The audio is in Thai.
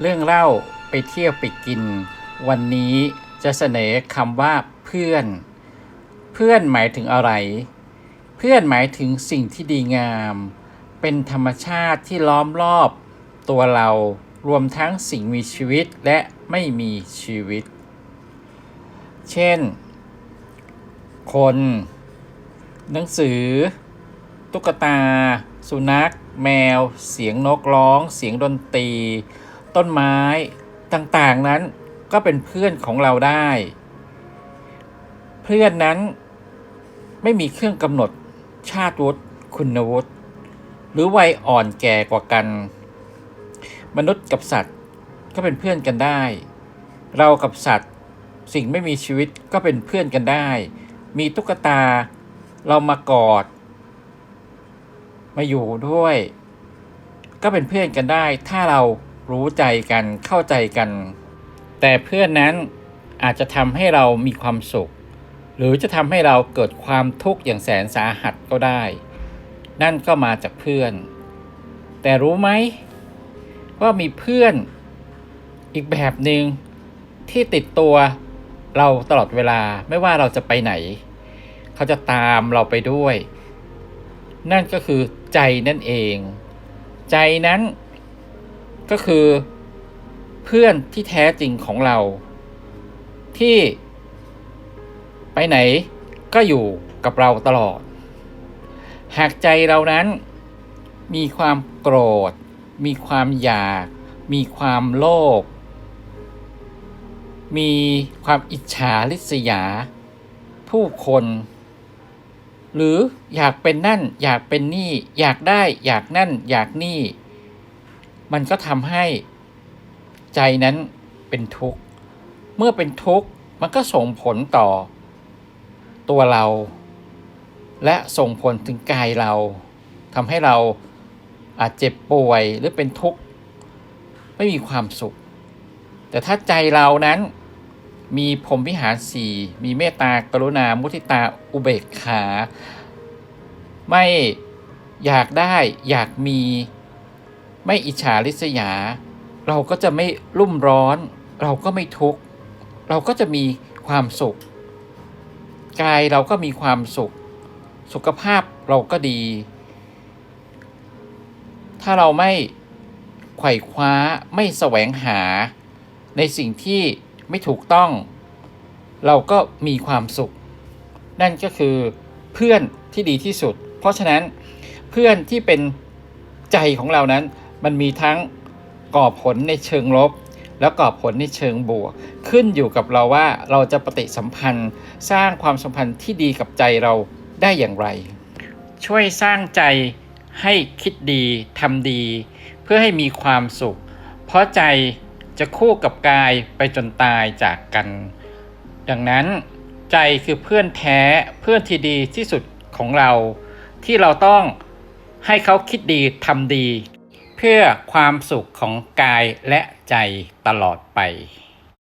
เรื่องเล่าไปเที่ยวไปกิน วันนี้จะเสนอคำว่าเพื่อน เพื่อนหมายถึงอะไร เพื่อนหมายถึงสิ่งที่ดีงาม เป็นธรรมชาติที่ล้อมรอบ ตัวเรารวมทั้งสิ่งมีชีวิตและไม่มีชีวิต เช่น คน หนังสือ ตุ๊กตา สุนัข แมว เสียงนกร้อง เสียงดนตรี ต้นไม้ต่างๆนั้นก็เป็นเพื่อนของเราได้ เพื่อนนั้นไม่มีเครื่องกำหนดชาติวุฒิคุณวุฒิหรือวัยอ่อนแก่กว่ากัน มนุษย์กับสัตว์ก็เป็นเพื่อนกันได้ เรากับสัตว์สิ่งไม่มีชีวิตก็เป็นเพื่อนกันได้ มีตุ๊กตาเรามากอด มาอยู่ด้วย ก็เป็นเพื่อนกันได้ ถ้าเรา รู้ใจกันเข้าใจกัน แต่เพื่อนนั้นอาจจะทำให้เรามีความสุข หรือจะทำให้เราเกิดความทุกข์อย่างแสนสาหัสก็ได้ นั่นก็มาจากเพื่อน แต่รู้ไหม ว่ามีเพื่อนอีกแบบหนึ่งที่ติดตัวเราตลอดเวลาไม่ว่าเราจะไปไหน เขาจะตามเราไปด้วย นั่นก็คือใจนั่นเอง ใจนั้น ก็คือ เพื่อนที่แท้จริงของเรา ที่ ไปไหนก็อยู่กับเราตลอด หากใจเรานั้น มีความโกรธ มีความอยาก มีความโลภมีความอิจฉาริษยา ผู้คน หรืออยากเป็นนั่น อยากเป็นนี่ อยากได้ อยากนั่น อยากนี่ มันก็ทำให้ใจนั้นเป็นทุกข์ เมื่อเป็นทุกข์มันก็ส่งผลต่อตัวเรา และส่งผลถึงกายเราทำให้เราอาจเจ็บป่วยหรือเป็นทุกข์ ไม่มีความสุข แต่ถ้าใจเรานั้นมีพรมวิหารสี่มีเมตตากรุณา มุทิตาอุเบกขา ไม่อยากได้อยากมี ไม่อิจฉาริษยา เราก็จะไม่รุ่มร้อน เราก็ไม่ทุกข์ เราก็จะมีความสุข กายเราก็มีความสุข สุขภาพเราก็ดี ถ้าเราไม่ไขว่คว้าไม่แสวงหา ในสิ่งที่ไม่ถูกต้อง เราก็มีความสุข นั่นก็คือเพื่อนที่ดีที่สุด เพราะฉะนั้นเพื่อนที่เป็นใจของเรานั้น มันมีทั้งก่อผลในเชิงลบ แล้วก่อผลในเชิงบวก ขึ้นอยู่กับเราว่าเราจะปฏิสัมพันธ์ สร้างความสัมพันธ์ที่ดีกับใจเราได้อย่างไร ช่วยสร้างใจให้คิดดีทำดี เพื่อให้มีความสุข เพราะใจจะคู่กับกายไปจนตายจากกัน ดังนั้นใจคือเพื่อนแท้เพื่อนที่ดีที่สุดของเรา ที่เราต้องให้เขาคิดดีทำดี เพื่อความสุขของกายและใจตลอดไป